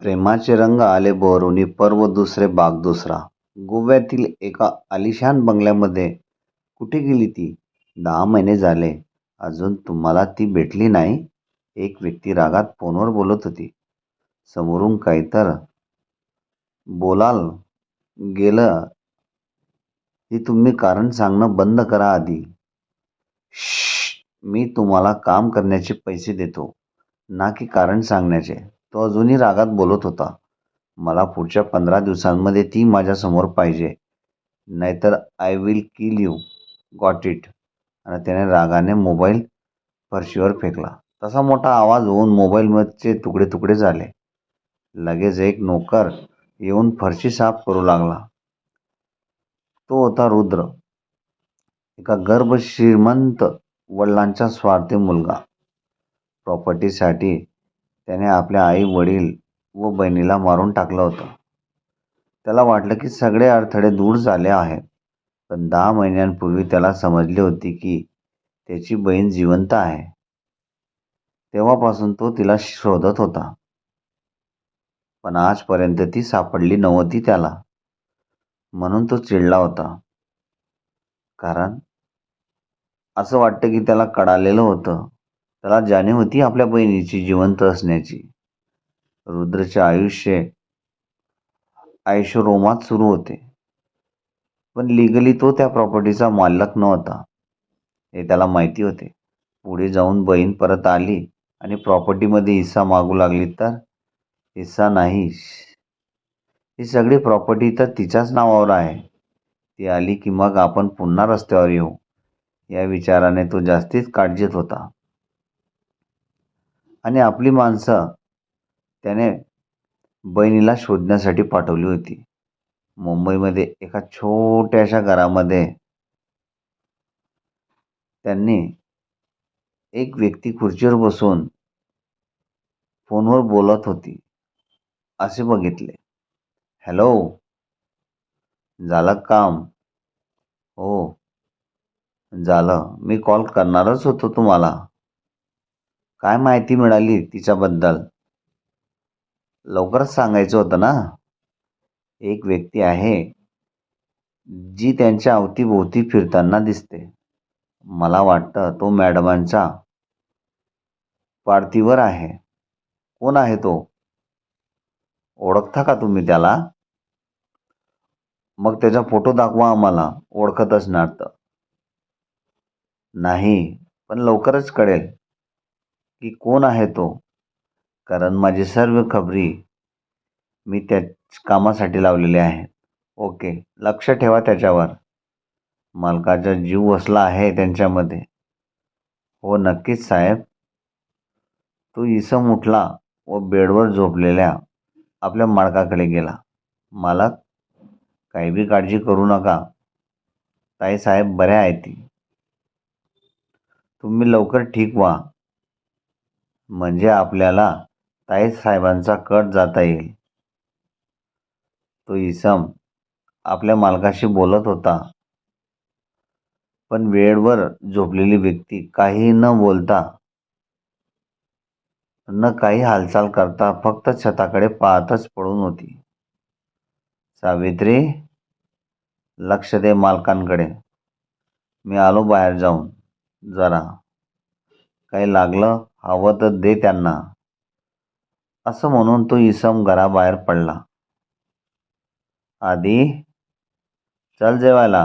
प्रेमाचे रंग आले बहरुनी पर्व दुसरे बाग दुसरा. गोव्यातील एका आलिशान बंगल्यामध्ये कुठे गेली ती? दहा महिने झाले. अजून तुम्हाला ती भेटली नाही? एक व्यक्ती रागात फोनवर बोलत होती. समोरून काही तर बोलाल गेलं की तुम्ही कारण सांगणं बंद करा आधी. मी तुम्हाला काम करण्याचे पैसे देतो. ना की कारण सांगण्याचे. तो अजूनही रागात बोलत होता. मला पुढच्या पंधरा दिवसांमध्ये ती माझ्यासमोर पाहिजे. नाहीतर I will kill you got it आणि त्याने रागाने मोबाईल फरशीवर फेकला. तसा मोठा आवाज होऊन मोबाईलमधचे तुकडे तुकडे झाले. लगेच एक नोकर येऊन फरशी साफ करू लागला. तो होता रुद्र. एका गर्भ श्रीमंत वडिलांचा स्वार्थी मुलगा. प्रॉपर्टीसाठी त्याने आपल्या आई वडील व बहिणीला मारून टाकलं होतं. त्याला वाटलं की सगळे अडथळे दूर झाले आहेत. पण दहा महिन्यांपूर्वी त्याला समजले होते की त्याची बहीण जिवंत आहे. तेव्हापासून तो तिला शोधत होता. पण आजपर्यंत ती सापडली नव्हती त्याला. म्हणून तो चिडला होता. कारण असं वाटतं की त्याला कळालेलं होतं. त्याला जाणीव होती आपल्या बहिणीची जिवंत असण्याची. रुद्रचे आयुष्य आयुष्यरोमात सुरू होते. पण लिगली तो त्या प्रॉपर्टीचा मालक नव्हता. हे त्याला माहिती होते. पुढे जाऊन बहीण परत आली आणि प्रॉपर्टीमध्ये हिस्सा मागू लागली तर? हिस्सा नाही. ही सगळी प्रॉपर्टी तर तिच्याच नावावर आहे. ती आली की मग आपण पुन्हा रस्त्यावर येऊ. या विचाराने तो जास्तीच काळजीत होता. आणि आपली माणसं त्याने बहिणीला शोधण्यासाठी पाठवली होती. मुंबईमध्ये एका छोट्याशा घरामध्ये त्यांनी एक व्यक्ती खुर्चीवर बसून फोनवर बोलत होती. असे बघितले. हॅलो झालं काम? हो झालं. मी कॉल करणारच होतो तुम्हाला. काय माहिती मिळाली तिच्याबद्दल? लवकरच सांगायचं होतं ना? एक व्यक्ती आहे जी त्यांच्या अवतीभोवती फिरताना दिसते. मला वाटतं तो मॅडमांच्या पार्थिवर आहे. कोण आहे तो? ओळखता का तुम्ही त्याला? मग त्याचा फोटो दाखवा आम्हाला ओळखत असणार तर नाही पण लवकरच कळेल. की कोण आहे तो? कारण माझी सर्व खबरी मी त्या कामासाठी लावलेले आहेत ओके लक्ष ठेवा त्याच्यावर. मालकाचा जीव वसला आहे त्यांच्यामध्ये. हो नक्कीच साहेब. तो इसम उठला व बेडवर झोपलेल्या आपल्या मालकाकडे गेला. मालक काही बी काळजी करू नका. ताई साहेब बऱ्या आहेत ती. तुम्ही लवकर ठीक व्हा. म्हणजे आपल्याला ताई साहेबांचा कट जाता येईल. तो इसम आपल्या मालकाशी बोलत होता. पण वेळेवर झोपलेली व्यक्ती काही न बोलता न काही हालचाल करता फक्त छताकडे पाहतच पडून होती. सावित्री लक्ष दे मालकांकडे. मी आलो बाहेर जाऊन. जरा. काही लागलं? हवं तर दे त्यांना. असं म्हणून तो इसम घराबाहेर पडला. आधी चल जेवायला.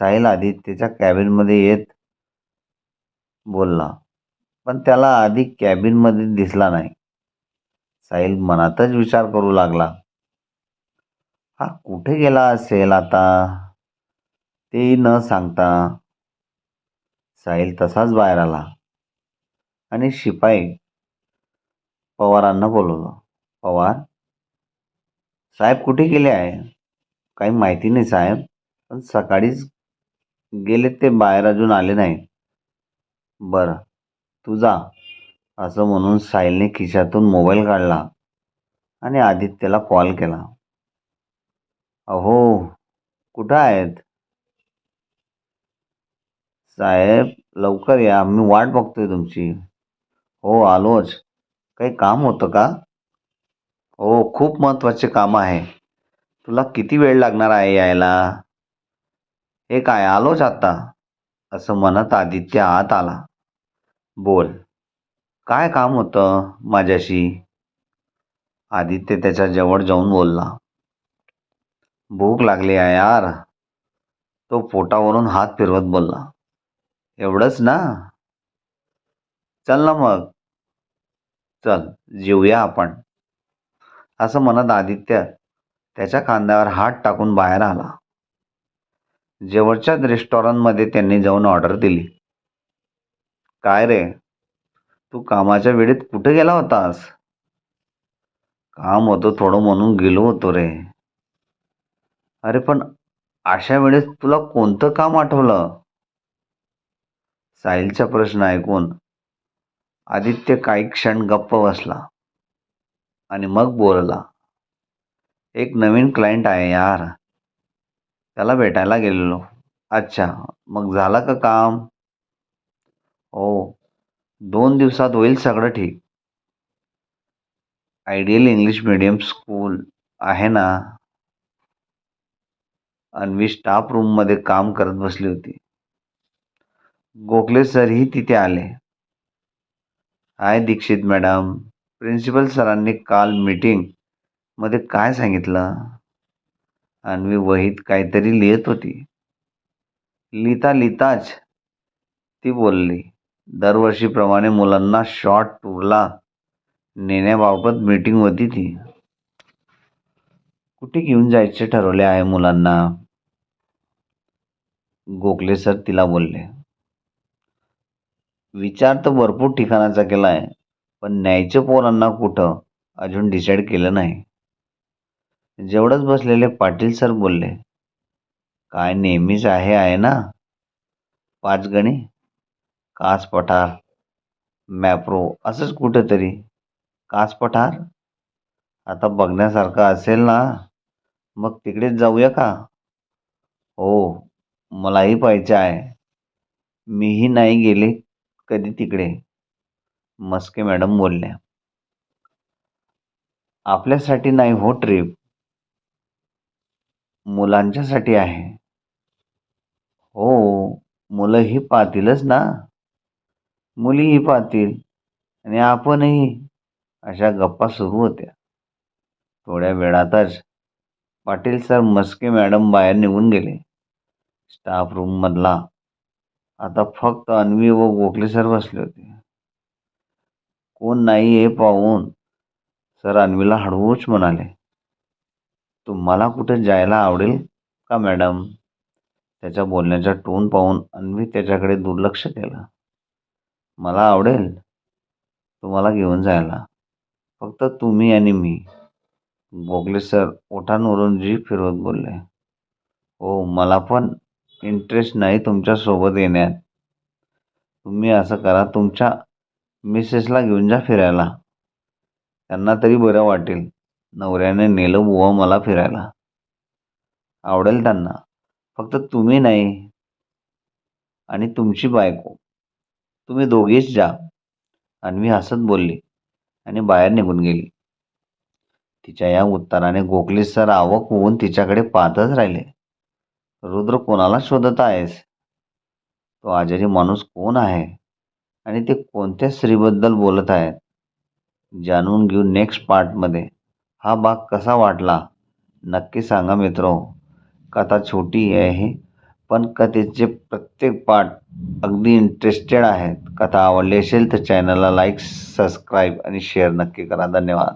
साहिल आधी त्याच्या कॅबिनमध्ये येत बोलला पण त्याला आधी कॅबिनमध्ये दिसला नाही. साहिल मनातच विचार करू लागला. हा कुठे गेला असेल आता? तेही न सांगता साहिल तसाच बाहेर आला. आणि शिपाई पवारांना बोलवलं. पवार साहेब कुठे गेले आहे? काही माहिती नाही साहेब पण सकाळीच गेले ते बाहेर अजून आले नाही बरं तू जा असं म्हणून साहिलने खिशातून मोबाईल काढला आणि आदित्यला कॉल केला. अहो कुठं आहेत? साहेब लवकर या मी वाट बघतोय तुमची. हो आलोच. काही काम होतं का? हो खूप महत्त्वाचे काम आहे. तुला किती वेळ लागणार आहे यायला? हे काय आलोच आता? असं म्हणत आदित्य आत आला. बोल काय काम होतं माझ्याशी? आदित्य त्याच्याजवळ जाऊन बोलला. भूक लागली आहे यार. तो पोटावरून हात फिरवत बोलला. एवढंच ना? चल ना मग. चल जेऊया आपण. असं म्हणत आदित्य त्याच्या खांद्यावर हात टाकून बाहेर आला. जवळच्याच रेस्टॉरंटमध्ये त्यांनी जाऊन ऑर्डर दिली. काय रे? तू कामाच्या वेळेत कुठे गेला होतास? काम होतं थोडं म्हणून गेलो होतो रे. अरे पण अशा वेळेस तुला कोणतं काम आठवलं? साहिलचा प्रश्न ऐकून आदित्य काही क्षण गप्प बसला आणि मग बोलला एक नवीन क्लायंट आहे यार. त्याला भेटायला गेलेलो. अच्छा मग झालं का काम? हो दोन दिवसात होईल सगळं ठीक. आयडियल इंग्लिश मिडियम स्कूल आहे ना? अन्वी स्टाफ रूममध्ये काम करत बसली होती. गोखले सरही तिथे आले. हाय दीक्षित मॅडम. प्रिन्सिपल सरांनी काल मीटिंगमध्ये काय सांगितलं? अन्वी वहीत काहीतरी लिहित होती. लिहिता लिहिताच ती बोलली दरवर्षीप्रमाणे मुलांना शॉर्ट टूरला नेण्याबाबत मीटिंग होती ती. कुठे घेऊन जायचे ठरवले आहे मुलांना? गोखले सर तिला बोलले. विचार तर भरपूर ठिकाणाचा केला आहे पण न्यायचं पोरांना कुठं अजून डिसाईड केलं नाही. जेवढंच बसलेले पाटील सर बोलले काय नेहमीच आहे आहे ना? पाच गणी? कास पठार? मॅप्रो? असंच कुठेतरी? कास पठार? आता बघण्यासारखं असेल ना? मग तिकडेच जाऊया का? हो मलाही पाहिजे आहे. मीही नाही गेले कधी तिकडे? मस्के मॅडम बोलल्या. आपल्यासाठी नाही हो ट्रिप. मुलांच्यासाठी आहे. हो मुलंही पाहतीलच ना? मुलीही पाहतील आणि आपणही. अशा गप्पा सुरू होत्या. थोड्या वेळातच पाटील सर मस्के मॅडम बाहेर निघून गेले. स्टाफ रूममधला आता फक्त अन्वी व गोखले सर बसले होते. कोण नाही हे पाहून सर अन्वीला हळूच म्हणाले तुम्हाला कुठे जायला आवडेल का मॅडम? त्याच्या बोलण्याचा टोन पाहून अन्वी त्याच्याकडे दुर्लक्ष केलं. मला आवडेल तुम्हाला घेऊन जायला. फक्त तुम्ही आणि मी. गोगले सर ओठांवरून जी फिरवत बोलले हो मला पण इंटरेस्ट नाही तुमच्यासोबत येण्यात. तुम्ही असं करा तुमच्या मिसेसला घेऊन जा फिरायला. त्यांना तरी बरं वाटेल. नवऱ्याने नेलं बुवा मला फिरायला. आवडेल त्यांना. फक्त तुम्ही नाही. आणि तुमची बायको. तुम्ही दोघेच जा. अन्वी हसत बोलली. आणि बाहेर निघून गेली. तिच्या या उत्तराने गोखले सर आवक होऊन तिच्याकडे पाहतच राहिले. रुद्र कोणाला शोधत आहेस? तो आजारी माणूस कोण आहे? आणि ते कोणत्या स्त्रीबद्दल बोलत आहेत? जाणून घेऊ नेक्स्ट पार्टमध्ये हा भाग कसा वाटला? नक्की सांगा मित्र. कथा छोटी आहे पण कथेचे प्रत्येक पार्ट अगदी इंटरेस्टेड आहेत. कथा आवडली असेल तर चॅनलला लाईक सबस्क्राईब आणि शेअर नक्की करा. धन्यवाद.